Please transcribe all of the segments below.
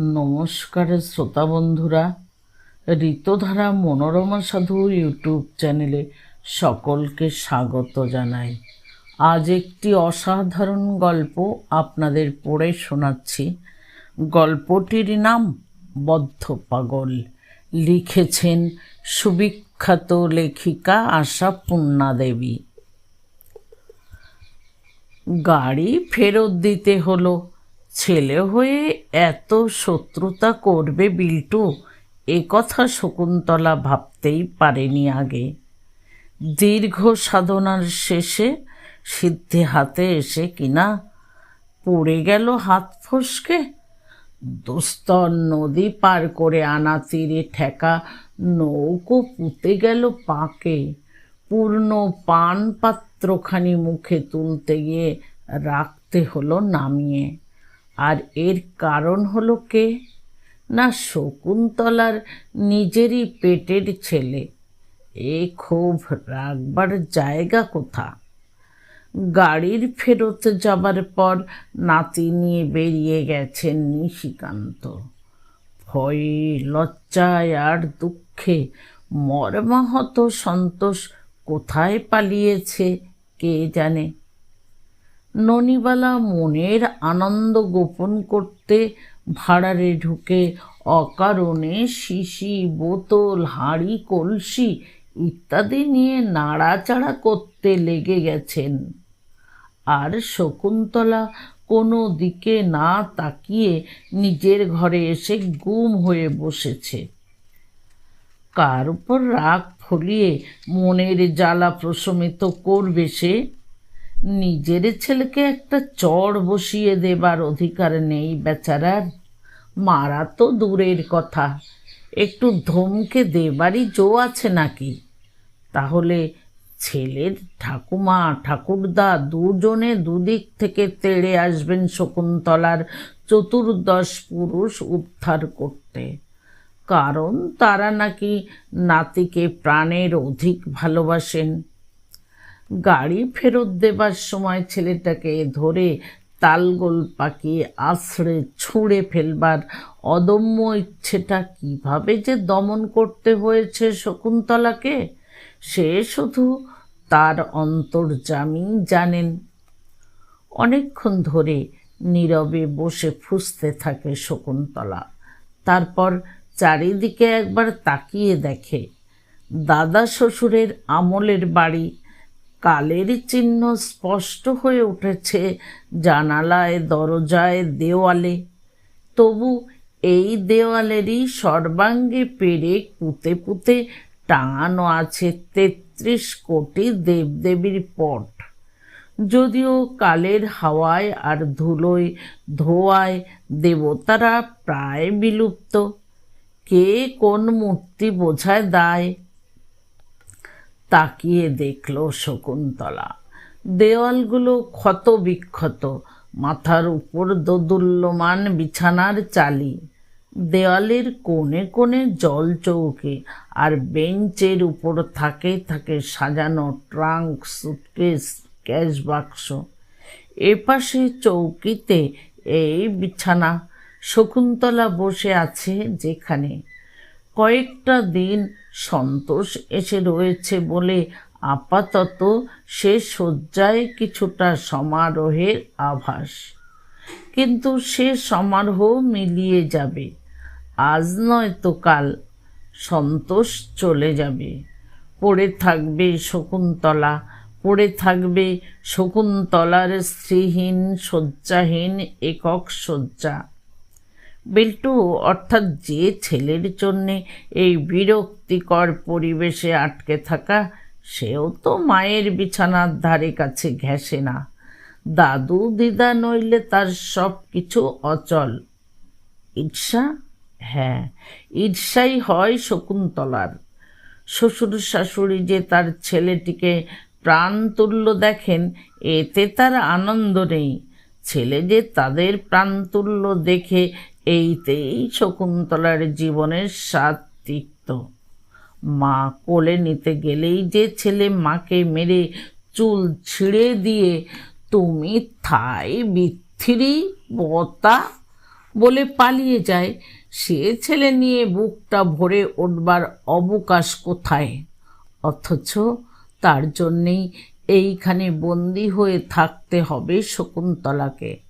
নমস্কার শ্রোতা বন্ধুরা, ঋতধারা মনোরমা সাধু ইউটিউব চ্যানেলে সকলকে স্বাগত জানাই। আজ একটি অসাধারণ গল্প আপনাদের পড়ে শোনাচ্ছি। গল্পটির নাম বদ্ধ পাগল। লিখেছেন সুবিখ্যাত লেখিকা আশা পূর্ণা দেবী। গাড়ি ফেরত দিতে হলো ছেলে হয়ে এত শত্রুতা করবে বিল্টু? এ কথা শকুন্তলা ভাবতেই পারেনি আগে। দীর্ঘ সাধনার শেষে সিদ্ধি হাতে এসে কিনা পড়ে গেল হাত ফসকে? দুস্তর নদী পার করে আনা তীরে ঠেকা নৌকো পুঁতে গেল পাকে। পূর্ণ পান পাত্রখানি মুখে তুলতে গিয়ে রাখতে হলো নামিয়ে। আর এর কারণ হলো কে? না শকুন্তলার নিজেরই পেটের ছেলে। এ খুব রাখবার জায়গা কোথা? গাড়ির ফেরত যাবার পর নাতি নিয়ে বেরিয়ে গেছেন নিশিকান্ত। ভয়ে, লজ্জায় আর দুঃখে মর্মাহত সন্তোষ কোথায় পালিয়েছে কে জানে? ননিবালা মনের আনন্দ গোপন করতে ভাড়ারে ঢুকে, অকারণে শিশি, বোতল, হাঁড়ি, কলসি ইত্যাদি নিয়ে নাড়াচাড়া করতে লেগে গেছেন। আর শকুন্তলা কোনো দিকে না তাকিয়ে নিজের ঘরে এসে গুম হয়ে বসেছে। কার উপর রাগ ফলিয়ে মনের জ্বালা প্রশমিত করবে সে? নিজের ছেলেকে একটা চড় বসিয়ে দেবার অধিকার নেই, বেচারার। মারা তো দূরের কথা। একটু ধমকে দেবারই জো আছে নাকি? তাহলে ছেলের ঠাকুমা, ঠাকুরদা দুজনে দুদিক থেকে তেড়ে আসবেন শকুন্তলার চতুর্দশ পুরুষ উদ্ধার করতে। কারণ তারা নাকি নাতিকে প্রাণের অধিক ভালোবাসেন। গাড়ি ফেরত দেবার সময় ছেলেটাকে ধরে তালগোল পাকিয়ে আছড়ে ছুঁড়ে ফেলবার অদম্য ইচ্ছেটা কীভাবে যে দমন করতে হয়েছে শকুন্তলাকে, সে শুধু তার অন্তর্জামী জানেন। অনেকক্ষণ ধরে নীরবে বসে ফুসতে থাকে শকুন্তলা। তারপর চারিদিকে একবার তাকিয়ে দেখে, দাদা শ্বশুরের আমলের বাড়ি কালের চিহ্ন স্পষ্ট হয়ে উঠেছে জানালায়, দরজায়, দেওয়ালে। তবু এই দেওয়ালেরই সর্বাঙ্গে পেরে পুঁতে পুঁতে টাঙানো আছে তেত্রিশ কোটি দেবদেবীর পট। যদিও কালের হাওয়ায় আর ধুলোয়, ধোয়ায় দেবতারা প্রায় বিলুপ্ত। কে কোন মূর্তি বোঝায় দায়? তাকিয়ে দেখল শকুন্তলা। দেওয়ালগুলো ক্ষত বিক্ষত মাথার উপর দোদুল্যমান বিছানার চালি। দেওয়ালের কোণে কোণে জল চৌকে, আর বেঞ্চের উপর থাকে থাকে সাজানো ট্রাঙ্ক, সুটকেস, ক্যাশ বাক্স। এপাশে চৌকিতে এই বিছানা। শকুন্তলা বসে আছে যেখানে। কয়েকটা দিন সন্তোষ এসে রয়েছে বলে আপাতত সে শয্যায় কিছুটা সমারোহের আভাস। কিন্তু সে সমারোহ মিলিয়ে যাবে। আজ নয় তো কাল সন্তোষ চলে যাবে। পড়ে থাকবে শকুন্তলা, পড়ে থাকবে শকুন্তলার স্ত্রীহীন, শয্যাহীন একক শয্যা। বিল্টু, অর্থাৎ যে ছেলের জন্যে এই বিরক্তিকর পরিবেশে আটকে থাকা, সেও তো মায়ের বিছানার ধারে কাছে ঘেঁষে না। দাদু, দিদা নইলে তার সব কিছু অচল। ঈর্ষা? হ্যাঁ ঈর্ষাই হয় শকুন্তলার। শ্বশুর শাশুড়ি যে তার ছেলেটিকে প্রাণতুল্য দেখেন, এতে তার আনন্দ নেই। ছেলে যে তাদের প্রাণতুল্য দেখে এইতেই শকুন্তলার জীবনের স্বাদ তিক্ত। মা কোলে নিতে গেলেই যে ছেলে মাকে মেরে চুল ছিঁড়ে দিয়ে, তুমি থাই বিথিরি বতা বলে পালিয়ে যায়, সে ছেলে নিয়ে বুকটা ভরে উঠবার অবকাশ কোথায়? অথচ তার জন্যেই এইখানে বন্দি হয়ে থাকতে হবে শকুন্তলাকে।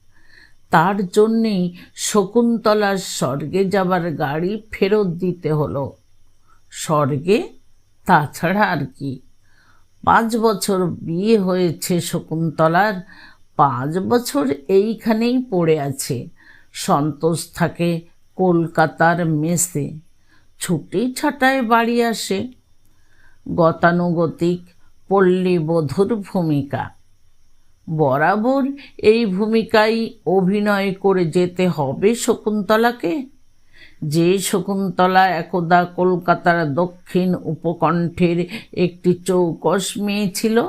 তার জন্যেই শকুন্তলার স্বর্গে যাবার গাড়ি ফেরত দিতে হলো। স্বর্গে? তাছাড়া আর কি। পাঁচ বছর বিয়ে হয়েছে শকুন্তলার, পাঁচ বছর এইখানেই পড়ে আছে। সন্তোষ থাকে কলকাতার মেসে, ছুটি ছাটায় বাড়ি আসে। গতানুগতিক পল্লী বধূর ভূমিকা। বরাবর এই ভূমিকায় অভিনয় করে যেতে হবে শকুন্তলাকে। যে শকুন্তলা একদা কলকাতার দক্ষিণ উপকণ্ঠের একটি চৌকস মেয়ে ছিল।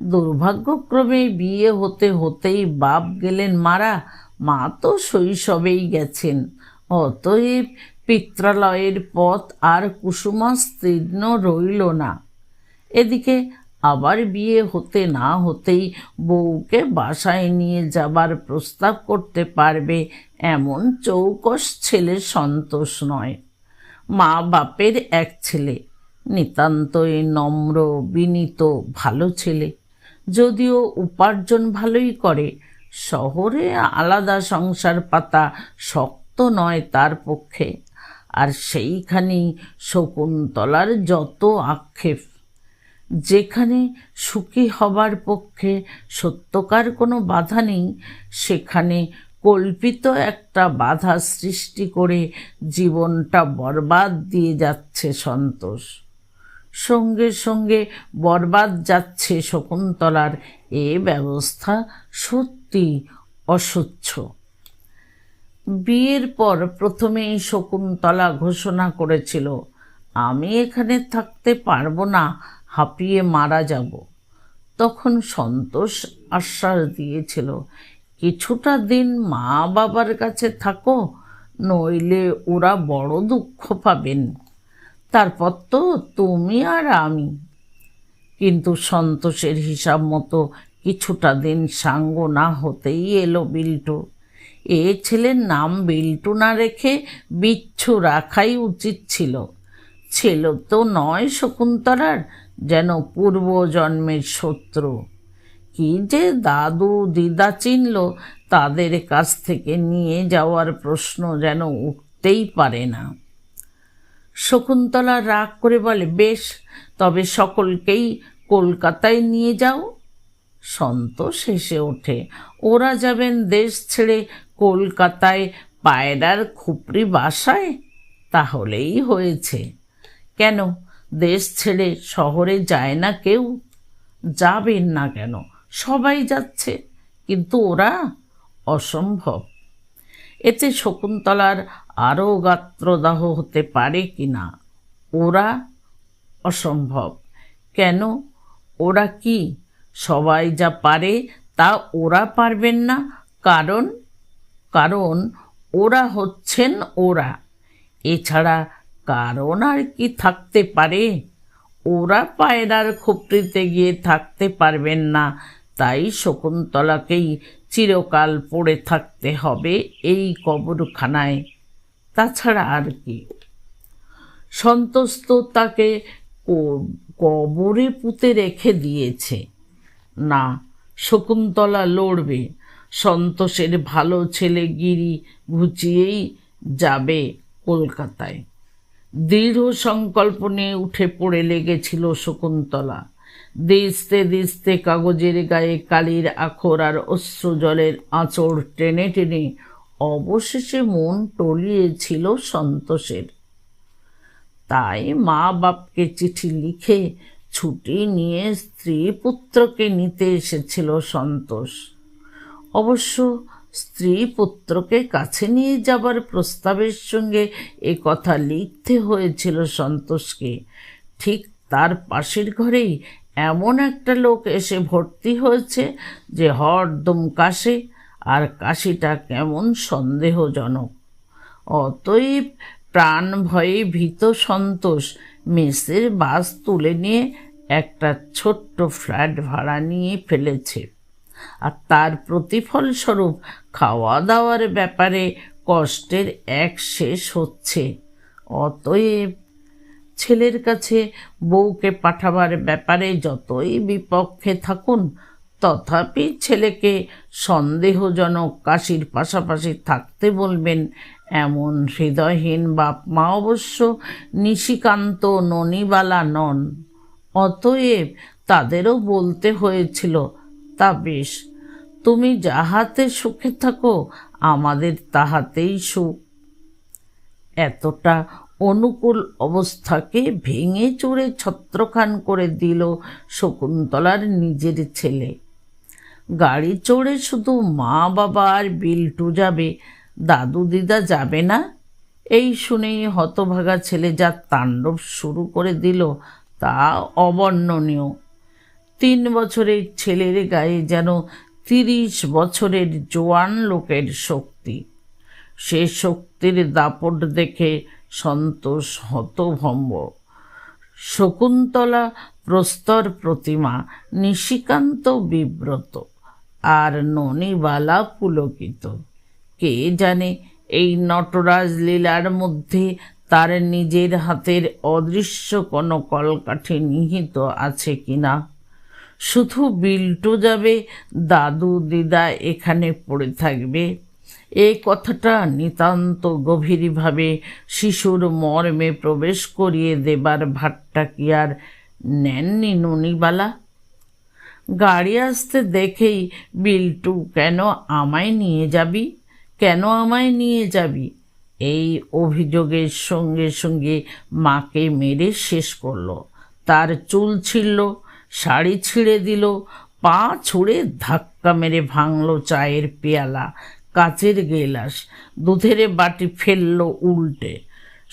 দুর্ভাগ্যক্রমে বিয়ে হতে হতেই বাপ গেলেন মারা। মা তো শৈশবেই গেছেন। অতএব পিত্রালয়ের পথ আর কুসুমাস্তীর্ণ রইল না। এদিকে আবার বিয়ে হতে না হতেই বউকে বাসায় নিয়ে যাবার প্রস্তাব করতে পারবে এমন চৌকস ছেলে সন্তোষ নয়। মা বাপের এক ছেলে, নিতান্তই নম্র, বিনীত, ভালো ছেলে। যদিও উপার্জন ভালোই করে, শহরে আলাদা সংসার পাতা শক্ত নয় তার পক্ষে। আর সেইখানেই শকুন্তলার যত আক্ষেপ যেখানে সুখী হবার পক্ষে সত্যকার কোনো বাধা নেই, সেখানে কল্পিত একটা বাধা সৃষ্টি করে জীবনটা বরবাদ দিয়ে যাচ্ছে সন্তোষ। সঙ্গে সঙ্গে বরবাদ যাচ্ছে শকুন্তলার এ ব্যবস্থা সত্যি অস্বচ্ছ বিয়ের পর প্রথমেই শকুন্তলা ঘোষণা করেছিল, আমি এখানে থাকতে পারব না হাঁপিয়ে মারা যাব। তখন সন্তোষ আশ্বাস দিয়েছিল, কিছুটা দিন মা বাবার কাছে থাকো, নইলে ওরা বড় দুঃখ পাবেন। তারপর তো তুমি আর আমি। কিন্তু সন্তোষের হিসাব মতো কিছুটা দিন সাঙ্গ না হতেই এলো বিল্টু। এ ছেলের নাম বিল্টু না রেখে বিচ্ছু রাখাই উচিত ছিল। ছেলে তো নয় শকুন্তলার যেন পূর্বজন্মের শত্রু। কি যে দাদু দিদা চিনল, তাদের কাছ থেকে নিয়ে যাওয়ার প্রশ্ন যেন উঠতেই পারে না। শকুন্তলা রাগ করে বলে, বেশ, তবে সকলকেই কলকাতায় নিয়ে যাও। সন্তোষ হেসে ওঠে, ওরা যাবেন দেশ ছেড়ে কলকাতায় পায়রার খুপড়ি বাসায়? তাহলেই হয়েছে। কেন? দেশ ছেড়ে শহরে যায় না কেউ, যাবেন না কেন? সবাই যাচ্ছে, কিন্তু ওরা অসম্ভব। এতে শকুন্তলার আরও গাত্রদাহ হতে পারে কি না ওরা অসম্ভব। কেন? ওরা কি সবাই যা পারে তা ওরা পারবেন না? কারণ কারণ ওরা হচ্ছেন ওরা। এছাড়া কারণ আর কি থাকতে পারে? ওরা পায়রার খুপড়িতে গিয়ে থাকতে পারবেন না। তাই শকুন্তলাকেই চিরকাল পড়ে থাকতে হবে এই কবরখানায়। তাছাড়া আর কি। সন্তোষ তো তাকে কবরে পুঁতে রেখে দিয়েছে। না, শকুন্তলা লড়বে। সন্তোষের ভালো ছেলে গিরি ঘুচিয়েই যাবে কলকাতায়। দৃঢ় সংকল্প নিয়ে উঠে পড়ে লেগেছিল শকুন্তলা। দিস্তে দিস্তে কাগজের গায়ে কালির আখর আর অশ্রু জলের আঁচড় টেনে টেনে অবশেষে মন টলিয়েছিল সন্তোষের। তাই মা বাপকে চিঠি লিখে ছুটি নিয়ে স্ত্রী পুত্রকে নিতে এসেছিল সন্তোষ। অবশ্য স্ত্রী পুত্রকে কাছে নিয়ে যাবার প্রস্তাবের সঙ্গে এ কথা লিখতে হয়েছিল সন্তোষকে। ঠিক তার পাশের ঘরেই এমন একটা লোক এসে ভর্তি হয়েছে যে হরদম কাশে, আর কাশিটা কেমন সন্দেহজনক। অতএব প্রাণ ভয়ে ভীত সন্তোষ মেসের বাস তুলে নিয়ে একটা ছোট্ট ফ্ল্যাট ভাড়া নিয়ে ফেলেছে। আর তার প্রতিফলস্বরূপ খাওয়া দাওয়ার ব্যাপারে কষ্টের এক শেষ হচ্ছে। অতএব ছেলের কাছে বউকে পাঠাবার ব্যাপারে যতই বিপক্ষে থাকুন, তথাপি ছেলেকে সন্দেহজনক কাশির পাশাপাশি থাকতে বলবেন। এমন হৃদয়হীন বাপ মা অবশ্য নিশিকান্ত ননিবালা নন। অতএব তাদেরও বলতে হয়েছিল তা বেশ। তুমি যাহাতে সুখে থাকো, আমাদের তাহাতেই সুখ। এতটা অনুকূল অবস্থাকে ভেঙে চুরে ছত্রখান করে দিল শকুন্তলার নিজের ছেলে। গাড়ি চড়ে শুধু মা বাবা আর বিল্টু যাবে, দাদু দিদা যাবে না? এই শুনেই হতভাগা ছেলে যা তাণ্ডব শুরু করে দিল, তা অবর্ণনীয়। তিন বছরের ছেলের গায়ে যেন তিরিশ বছরের জোয়ান লোকের শক্তি। সে শক্তির দাপট দেখে সন্তোষ হতভম্ব। শকুন্তলা প্রস্তর প্রতিমা, নিশিকান্ত বিব্রত, আর ননিবালা পুলকিত। কে জানে এই নটরাজ লীলার মধ্যে তার নিজের হাতের অদৃশ্য কোনো কলকাঠি নিহিত আছে কিনা? শুধু বিল্টু যাবে, দাদু, দিদা এখানে পড়ে থাকবে। এই কথাটা নিতান্ত গভীরভাবে শিশুর মর্মে প্রবেশ করিয়ে দেবার ভাট্টা কি আর নেননি ননিবালা? গাড়ি আসতে দেখেই বিল্টু, কেন আমায় নিয়ে যাবি? কেন আমায় নিয়ে যাবি? এই অভিযোগের সঙ্গে সঙ্গে মাকে মেরে শেষ করল। তার চুল ছিঁড়ল শাড়ি ছিঁড়ে দিল, পা ছুঁড়ে ধাক্কা মেরে ভাঙল চায়ের পেয়ালা, কাচের গেলাস, দুধের বাটি ফেলল উল্টে।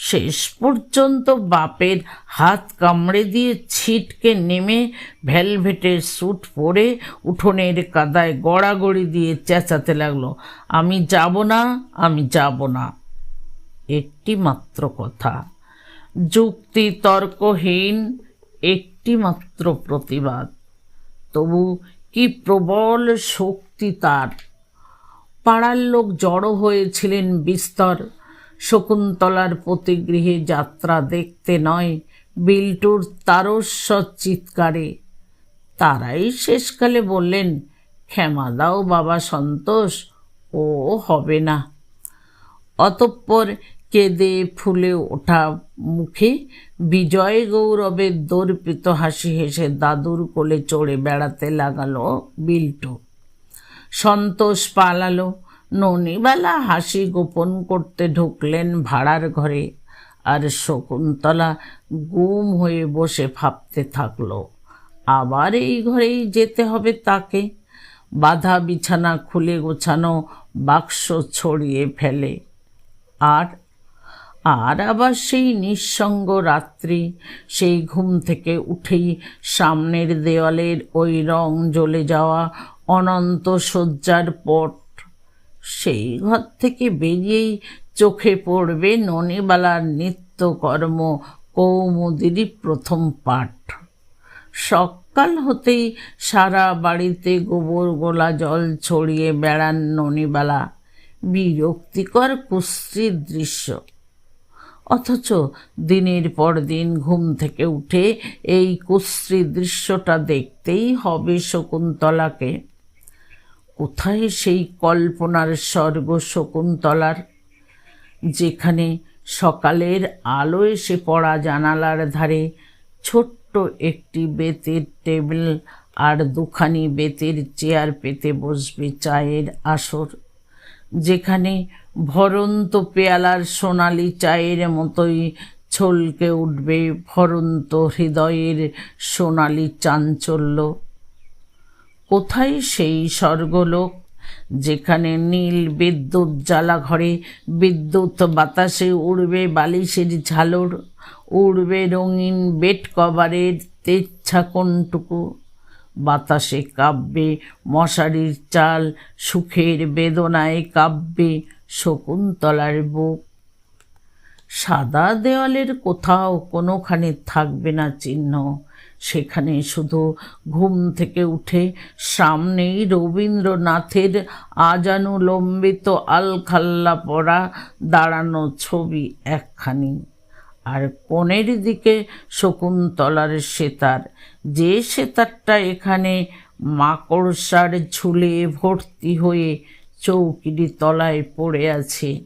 শেষ পর্যন্ত বাপের হাত কামড়ে দিয়ে ছিটকে নেমে ভেলভেটের স্যুট পরে উঠোনের কাদায় গড়াগড়ি দিয়ে চেঁচাতে লাগল, আমি যাব না, আমি যাব না। একটি মাত্র কথা। যুক্তি তর্কহীন একটি মাত্র প্রতিবাদ। তবু কি প্রবল শক্তি তার? পাড়ার লোক জড়ো হয়েছিলেন বিস্তর। শকুন্তলার প্রতিগৃহে যাত্রা দেখতে নয় বিল্টুর তারস্বর চিৎকারে। তারাই শেষকালে বললেন, ক্ষমা দাও বাবা সন্তোষ, ও হবে না। অতঃপর কেঁদে ফুলে ওঠা মুখে। বিজয় গৌরবের দর্পিত হাসি হেসে দাদুর কোলে চড়ে বেড়াতে লাগালো বিল্টু। সন্তোষ পালালো। ননিবালা হাসি গোপন করতে ঢুকলেন ভাড়ার ঘরে। আর শকুন্তলা গুম হয়ে বসে ভাবতে থাকল, আবার এই ঘরেই যেতে হবে তাকে। বাধা বিছানা খুলে গোছানো বাক্স ছড়িয়ে ফেলে। আর আর আবার সেই নিঃসঙ্গ রাত্রি, সেই ঘুম থেকে উঠেই সামনের দেওয়ালের ওই রং জ্বলে যাওয়া অনন্ত শয্যার পট। সেই ঘর থেকে বেরিয়েই চোখে পড়বে ননিবালার নিত্যকর্ম কৌমুদিরই প্রথম পাঠ। সকাল হতেই সারা বাড়িতে গোবর গোলা জল ছড়িয়ে বেড়ান ননিবালা। বিরক্তিকর কুশ্রীর দৃশ্য। অথচ দিনের পর দিন ঘুম থেকে উঠে এই কুশ্রী দৃশ্যটা দেখতেই হবে শকুন্তলাকে। কোথায় সেই কল্পনার স্বর্গ শকুন্তলার? যেখানে সকালের আলো এসে পড়া জানালার ধারে ছোট্ট একটি বেতের টেবিল আর দুখানি বেতের চেয়ার পেতে বসবে চায়ের আসর, যেখানে ভরন্ত পেয়ালার সোনালি চায়ের মতোই ছলকে উঠবে ভরন্ত হৃদয়ের সোনালি চাঞ্চল্য। কোথায় সেই স্বর্গলোক? যেখানে নীল বিদ্যুৎ জ্বালা ঘরে, বিদ্যুৎ বাতাসে উড়বে বালিশের ঝালর, উড়বে রঙিন বেড কভারের তেচ্ছা কোনটুকু বাতাসে কাব্যে মশারির চাল, সুখের বেদনায় কাব্যে শকুন্তলার বুক। সাদা দেওয়ালের কোথাও কোনোখানে থাকবে না চিহ্ন। সেখানে শুধু ঘুম থেকে উঠে সামনেই রবীন্দ্রনাথের আজানুলম্বিত আলখাল্লা পড়া দাঁড়ানো ছবি একখানি। আর কোণের দিকে শকুন্তলার সেতার। যে সেতারটা এখানে মাকড়সার ঝুলে ভর্তি হয়ে চৌকিরি তলায় পড়ে আছে।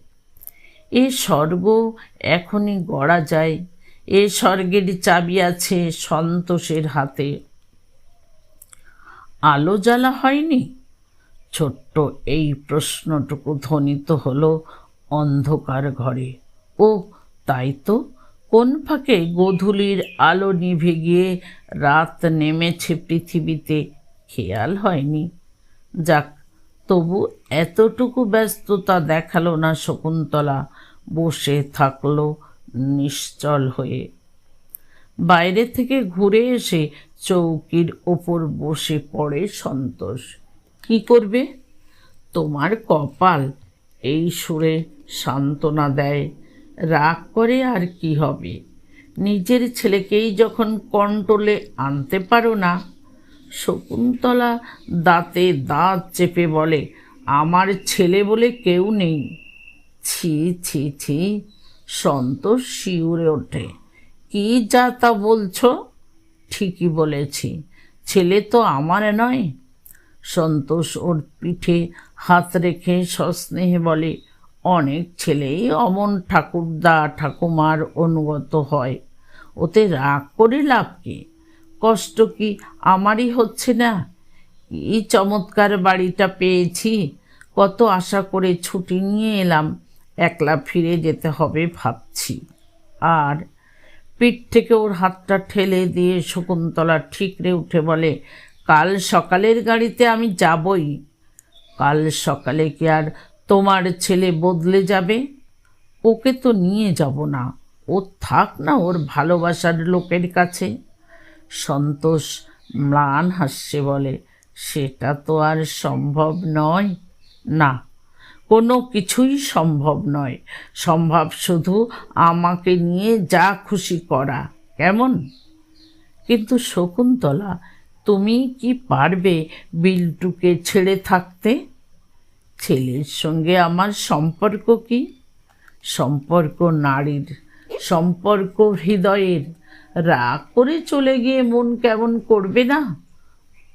এ স্বর্গ এখনই গড়া যায়। এ স্বর্গের চাবি আছে সন্তোষের হাতে। আলো জ্বালা হয়নি? ছোট্ট এই প্রশ্নটুকু ধ্বনিত হলো অন্ধকার ঘরে। ও, তাই তো? কোন ফাঁকে গোধূলির আলো নিভে গিয়ে রাত নেমেছে পৃথিবীতে? খেয়াল হয়নি। যাক তবু এতটুকু ব্যস্ততা দেখাল না শকুন্তলা। বসে থাকল নিশ্চল হয়ে। বাইরে থেকে ঘুরে এসে চৌকির ওপর বসে পড়ে সন্তোষ। কি করবে? তোমার কপাল। এই সুরে সান্ত্বনা দেয়। রাগ করে আর কি হবে? নিজের ছেলেকেই যখন কন্ট্রোলে আনতে পারো না শকুন্তলা দাঁতে দাঁত চেপে বলে, আমার ছেলে বলে কেউ নেই। ছি ছি ছি, সন্তোষ শিউরে ওঠে। কি যা তা বলছো? ঠিকই বলেছি। ছেলে তো আমার নয়। সন্তোষ ওর পিঠে হাত রেখে সস্নেহে বলে, অনেক ছেলেই অমন ঠাকুরদা ঠাকুমার অনুগত হয়। ওতে রাগ করে লাভ কি? কষ্ট কি আমারই হচ্ছে না? এই চমৎকার বাড়িটা পেয়েছি। কত আশা করে ছুটি নিয়ে এলাম। একলা ফিরে যেতে হবে ভাবছি। আর পিঠ থেকে ওর হাতটা ঠেলে দিয়ে শকুন্তলা ঠিকরে উঠে বলে, কাল সকালের গাড়িতে আমি যাবই। কাল সকালে কি আর তোমার ছেলে বদলে যাবে? ওকে তো নিয়ে যাব না। ও থাক না ওর ভালোবাসার লোকের কাছে। সন্তোষ ম্লান হাস্যে বলে, সেটা তো আর সম্ভব নয়। না, কোনো কিছুই সম্ভব নয়। সম্ভব শুধু আমাকে নিয়ে যা খুশি করা। কেমন? কিন্তু শকুন্তলা, তুমি কি পারবে বিল্টুকে ছেড়ে থাকতে? ছেলের সঙ্গে আমার সম্পর্ক কি? সম্পর্ক নারীর, সম্পর্ক হৃদয়ের। রাগ করে চলে গিয়ে মন কেমন করবে না?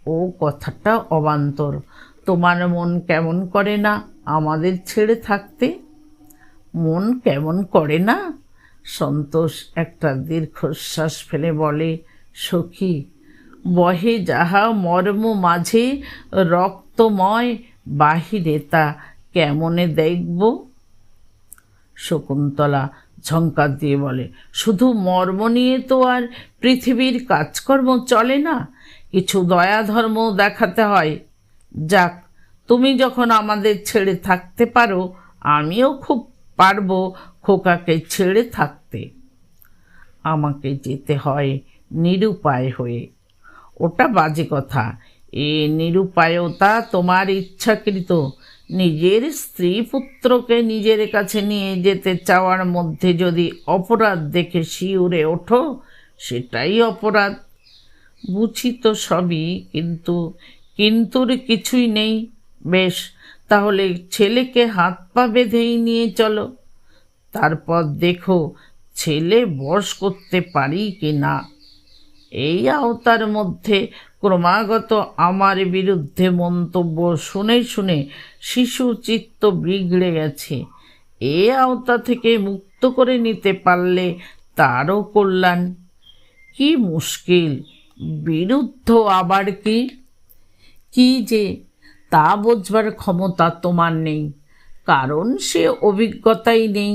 ও কথাটা অবান্তর। তোমার মন কেমন করে না আমাদের ছেড়ে থাকতে? মন কেমন করে না? সন্তোষ একটা দীর্ঘশ্বাস ফেলে বলে, সখী, বহে যাহা মর্ম মাঝে রক্তময় বাহিরে তা কেমনে দেখব? শকুন্তলা ঝঙ্কার দিয়ে বলে, শুধু মর্ম নিয়ে তো আর পৃথিবীর কাজকর্ম চলে না, কিছু দয়া ধর্ম দেখাতে হয়। যাক, তুমি যখন আমাদের ছেড়ে থাকতে পারো, আমিও খুব পারব খোকাকে ছেড়ে থাকতে। আমাকে যেতে হয় নিরুপায় হয়ে। ওটা বাজে কথা। এ নিরুপায়তা তোমার ইচ্ছাকৃত। নিজের স্ত্রী পুত্রকে নিজের কাছে নিয়ে যেতে চাওয়ার মধ্যে যদি অপরাধ দেখে শিউরে ওঠো, সেটাই অপরাধ। বুঝি তো সবই, কিন্তু, কিন্তুর কিছুই নেই। বেশ, তাহলে ছেলেকে হাত পা বেঁধেই নিয়ে চলো। তারপর দেখো, ছেলে বশ করতে পারি কি না এই আওতার মধ্যে ক্রমাগত আমার বিরুদ্ধে মন্তব্য শুনে শুনে শিশু চিত্ত বিগড়ে গেছে। এ আওতা থেকে মুক্ত করে নিতে পারলে তারও কল্যাণ। কি মুশকিল, বিরুদ্ধ আবার কি? কি যে, তা বোঝবার ক্ষমতা তোমার নেই, কারণ সে অভিজ্ঞতাই নেই।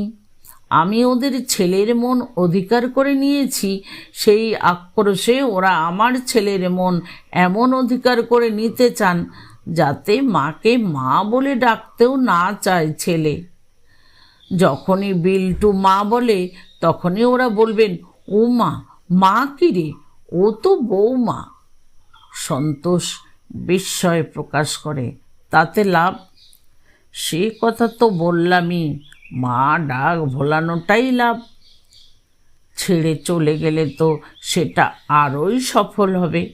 আমি ওদের ছেলের মন অধিকার করে নিয়েছি, সেই আক্রোশে ওরা আমার ছেলের মন এমন অধিকার করে নিতে চান যাতে মাকে মা বলে ডাকতেও না চায় ছেলে। যখনই বিল্টু মা বলে, তখনই ওরা বলবেন, ও মা মা কি রে? ও তো বৌমা। সন্তোষ বিস্ময় প্রকাশ করে, তাতে লাভ? সে কথা তো বললামই। মা ডাক ভোলানোটাই লাভ। ছেড়ে চলে গেলে তো সেটা আরোই সফল হবে।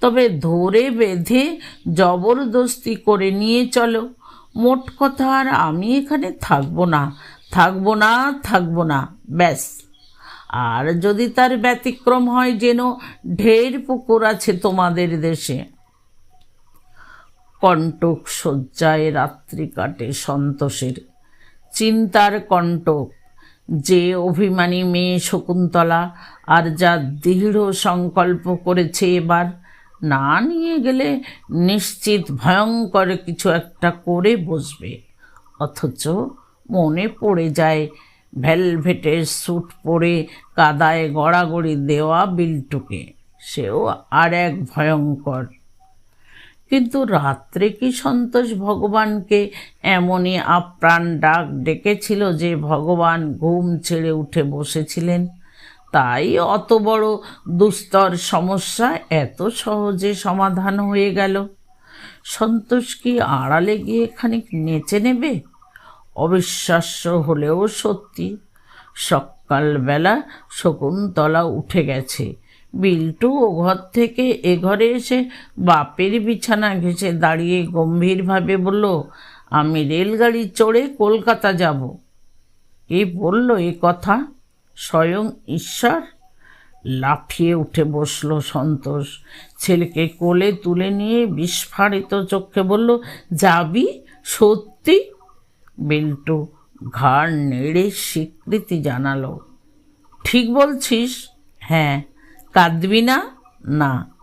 তবে ধরে বেঁধে জবরদস্তি করে নিয়ে চলো। মোট কথা আর আমি এখানে থাকব না থাকব না থাকব না, ব্যাস। আর যদি তার ব্যতিক্রম হয় যেন ঢের পুকুর আছে তোমাদের দেশে। কণ্টক শয্যায় রাত্রি কাটে সন্তোষের চিন্তার কণ্টক। যে অভিমানী মেয়ে শকুন্তলা আর যা দৃঢ় সংকল্প করেছে এবার, না নিয়ে গেলে নিশ্চিত ভয়ঙ্কর কিছু একটা করে বসবে। অথচ মনে পড়ে যায়, ভেলভেটের স্যুট পরে কাদায় গড়াগড়ি দেওয়া বিল্টুকে। সেও আর এক ভয়ঙ্কর কিন্তু রাত্রে কি সন্তোষ ভগবানকে এমনই আপ্রাণ ডাক ডেকেছিল যে ভগবান ঘুম ছেড়ে উঠে বসেছিলেন? তাই অত বড় দুস্তর সমস্যা এত সহজে সমাধান হয়ে গেল। সন্তোষ কি আড়ালে গিয়ে খানিক নেচে নেবে? অবিশ্বাস্য হলেও সত্যি। সকালবেলা শকুন্তলা উঠে গেছে। বিল্টু ও ঘর থেকে এ ঘরে এসে বাপের বিছানা ঘেঁষে দাঁড়িয়ে গম্ভীরভাবে বলল, আমি রেলগাড়ি চড়ে কলকাতা যাব। কে বলল এ কথা? স্বয়ং ঈশ্বর? লাফিয়ে উঠে বসল সন্তোষ। ছেলেকে কোলে তুলে নিয়ে বিস্ফারিত চোখে বলল, যাবি? সত্যি? বিল্টু ঘাড় নেড়ে স্বীকৃতি জানালো। ঠিক বলছিস? হ্যাঁ। কাঁদবি না? না।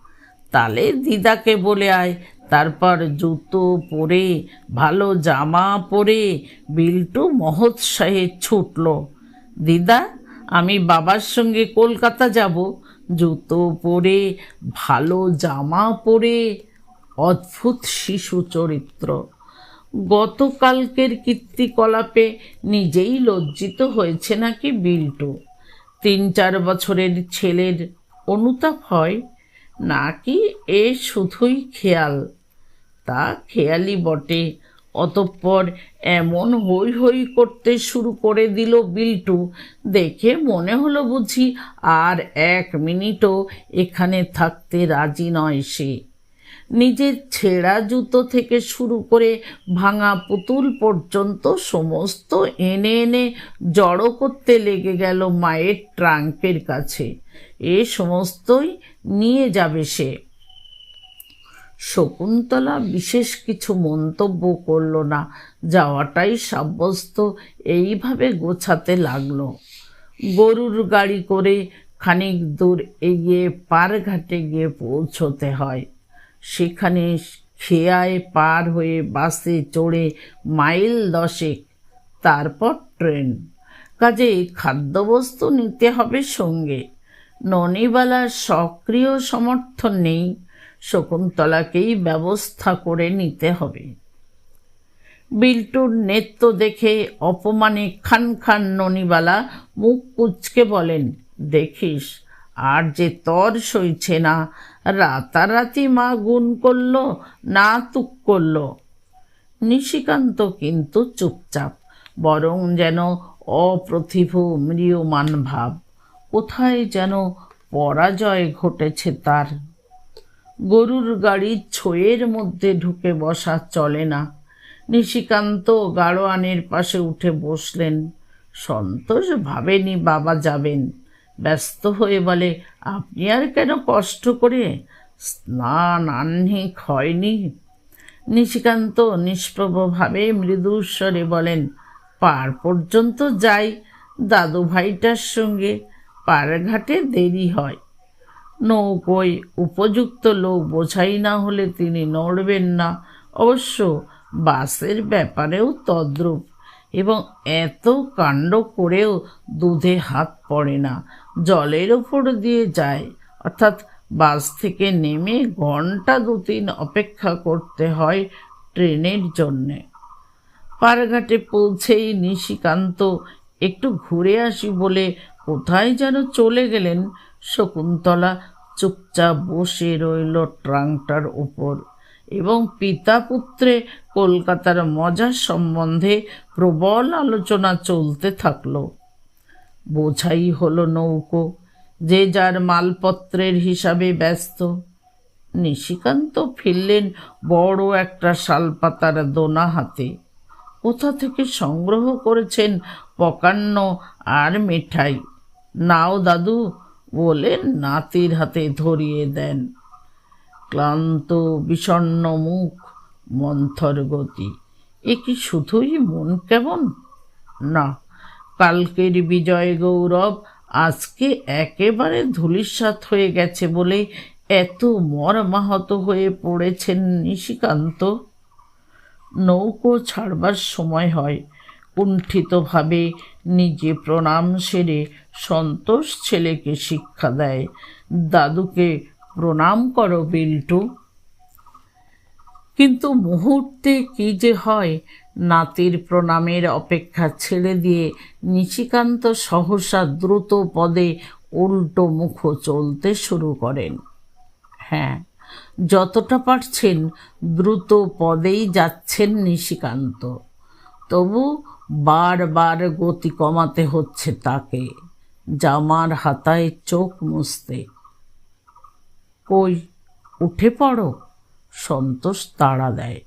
তাহলে দিদাকে বলে আয়। তারপর জুতো পরে, ভালো জামা পরে বিল্টু মহোৎসাহে ছুটল। দিদা, আমি বাবার সঙ্গে কলকাতা যাব। জুতো পরে, ভালো জামা পরে, অদ্ভুত শিশু চরিত্র। গতকালকের কীর্তিকলাপে নিজেই লজ্জিত হয়েছে নাকি বিল্টু? তিন চার বছরের ছেলের অনুতাপ হয়, নাকি এ শুধুই খেয়াল? তা খেয়ালি বটে। অতঃপর এমন হই হই করতে শুরু করে দিল বিল্টু। দেখে মনে হলো বুঝি আর এক মিনিটও এখানে থাকতে রাজি নয় সে। নিজের ছেঁড়া জুতো থেকে শুরু করে ভাঙা পুতুল পর্যন্ত সমস্ত এনে এনে জড়ো করতে লেগে গেল মায়ের ট্রাঙ্কের কাছে। এ সমস্তই নিয়ে যাবে সে। শকুন্তলা বিশেষ কিছু মন্তব্য করল না। যাওয়াটাই সাব্যস্ত। এইভাবে গোছাতে লাগল। গরুর গাড়ি করে খানিক দূর এগিয়ে পারঘাটে গিয়ে পৌঁছতে হয়। সেখানে খেয়ায় পার হয়ে বাসে চড়ে মাইল দশেক। তারপর ট্রেন। কাজে খাদ্যবস্তু নিতে হবে সঙ্গে। ননিবালার সক্রিয় সমর্থন নেই, শকুন্তলাকেই ব্যবস্থা করে নিতে হবে। বিল্টুর নেত্য দেখে অপমানে খান খান ননিবালা মুখ কুচকে বলেন, দেখিস, আর যে তর সইছে না, রাতারাতি মা গুণ করল, না তুক করল। নিশিকান্ত কিন্তু চুপচাপ, বরং যেন অপ্রতিভ, ম্রিয়মান ভাব কোথায় যেন পরাজয় ঘটেছে তার। গরুর গাড়ির ছয়ের মধ্যে ঢুকে বসা চলে না। নিশিকান্ত গাড়োয়ানের পাশে উঠে বসলেন। সন্তোষ ভাবেনি বাবা যাবেন। ব্যস্ত হয়ে বলে, আপনি আর কেন কষ্ট করে স্নান আহ্নিক হয়নি? নিশিকান্ত নিষ্প্রভভাবে মৃদুস্বরে বলেন, পার পর্যন্ত যাই। দাদু ভাইটার সঙ্গে পাড়ঘাটে দেরি হয়। নৌকোয় উপযুক্ত লোক বোঝাই না হলে তিনি নড়বেন না। অবশ্য বাসের ব্যাপারেও তদ্রূপ এবং এত কাণ্ড করেও দুধে হাত পড়ে না। জলের ওপর দিয়ে যায়, অর্থাৎ বাস থেকে নেমে ঘণ্টা দু তিন অপেক্ষা করতে হয় ট্রেনের জন্যে। পারঘাটে পৌঁছেই নিশিকান্ত একটু ঘুরে আসি বলে কোথায় যেন চলে গেলেন শকুন্তলা চুপচাপ বসে রইল ট্রাঙ্কটার উপর এবং পিতা পুত্রে কলকাতার মজা সম্বন্ধে প্রবল আলোচনা চলতে থাকল। বোঝাই হলো নৌকো, যে যার মালপত্রের হিসাবে ব্যস্ত। নিশিকান্ত ফিরলেন বড় একটা শালপাতার দোনা হাতে। কোথা থেকে সংগ্রহ করেছেন পকান্ন আর মিঠাই? নাও দাদু, বলে নাতির হাতে ধরিয়ে দেন। ক্লান্ত, বিষণ্ণ মুখ, মন্থর গতি। এ কি শুধুই মন কেমন? না, কালকের বিজয় গৌরব আজকে একেবারে ধূলিসাৎ হয়ে গেছে বলে এত মর্মাহত হয়ে পড়েছেন নিশিকান্ত। নৌকো ছাড়বার সময় হয় কুণ্ঠিতভাবে নিজে প্রণাম সেরে সন্তোষ ছেলেকে শিক্ষা দেয়। দাদুকে প্রণাম করো বিল্টু। কিন্তু মুহূর্তে কি যে হয়, নাতির প্রণামের অপেক্ষা ছেড়ে দিয়ে নিশিকান্ত সহসা দ্রুত পদে উল্টো মুখ চলতে শুরু করেন। হ্যাঁ যতটা পারছেন দ্রুত পদেই যাচ্ছেন নিশিকান্ত। তবু বারবার গতি কমাতে হচ্ছে তাকে। জামার হাতায় চোখ মুছতে। কই, উঠে পড়ো? সন্তোষ তাড়া দেয়।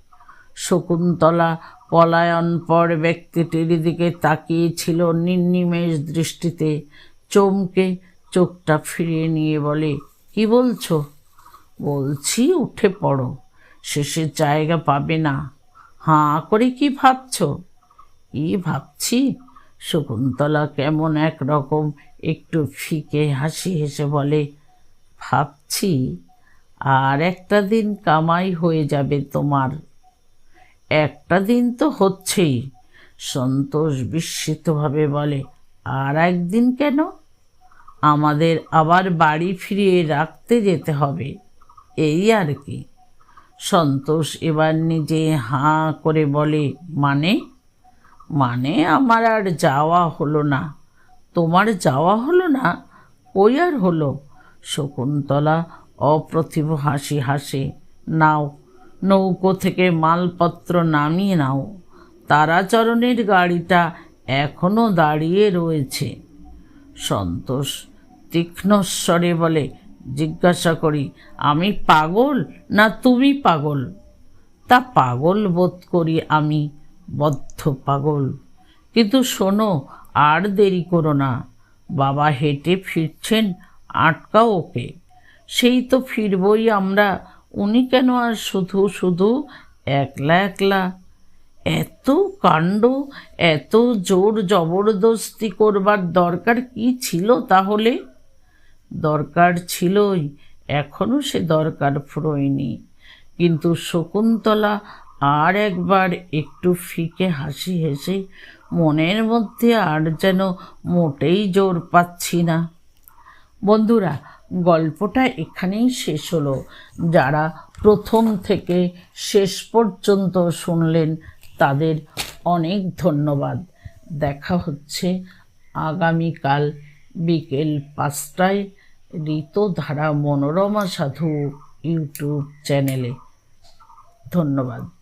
শকুন্তলা পলায়নপর ব্যক্তিটির দিকে তাকিয়েছিল নির্নিমেষ দৃষ্টিতে। চমকে চোখটা ফিরিয়ে নিয়ে বলে, কি বলছো? বলছি উঠে পড়ো। শেষের জায়গা পাবে না। হাঁ করে কি ভাবছ? কি ভাবছি? শকুন্তলা কেমন এক রকম একটু ফিকে হাসি হেসে বলে, ভাবছি আর একটা দিন কামাই হয়ে যাবে তোমার। একটা দিন তো হচ্ছেই, সন্তোষ বিস্মিতভাবে বলে, আর একদিন কেন? আমাদের আবার বাড়ি ফিরিয়ে রাখতে যেতে হবে, এই আর কি। সন্তোষ এবার নিজে হাঁ করে বলে মানে? মানে আমার আর যাওয়া হলো না। তোমার যাওয়া হলো না? ওই আর হলো? শকুন্তলা অপ্রতিভ হাসি হাসে, নাও, নৌকো থেকে মালপত্র নামিয়ে নাও। তারাচরণের গাড়িটা এখনও দাঁড়িয়ে রয়েছে। সন্তোষ তীক্ষ্ণস্বরে বলে, জিজ্ঞাসা করি, আমি পাগল না তুমি পাগল? তা পাগল বোধ করি আমি। বদ্ধ পাগল। কিন্তু শোনো, আর দেরি করো না। বাবা হেঁটে ফিরছেন, আটকাও ওকে। সেই তো ফিরবই আমরা, উনি কেন আর শুধু শুধু একলা একলা? এত কাণ্ড, এত জোর জবরদস্তি করবার দরকার কি ছিল তাহলে? দরকার ছিলই এখনও সে দরকার ফুরোয়নি কিন্তু শকুন্তলা আর একবার একটু ফিকে হাসি হেসে মনের মধ্যে আর যেন মোটেই জোর পাচ্ছি না। বন্ধুরা, গল্পটা এখানেই শেষ হলো। যারা প্রথম থেকে শেষ পর্যন্ত শুনলেন, তাদের অনেক ধন্যবাদ। দেখা হচ্ছে আগামীকাল বিকেল পাঁচটায় ঋতধারা মনোরমা সাধু ইউটিউব চ্যানেলে। ধন্যবাদ।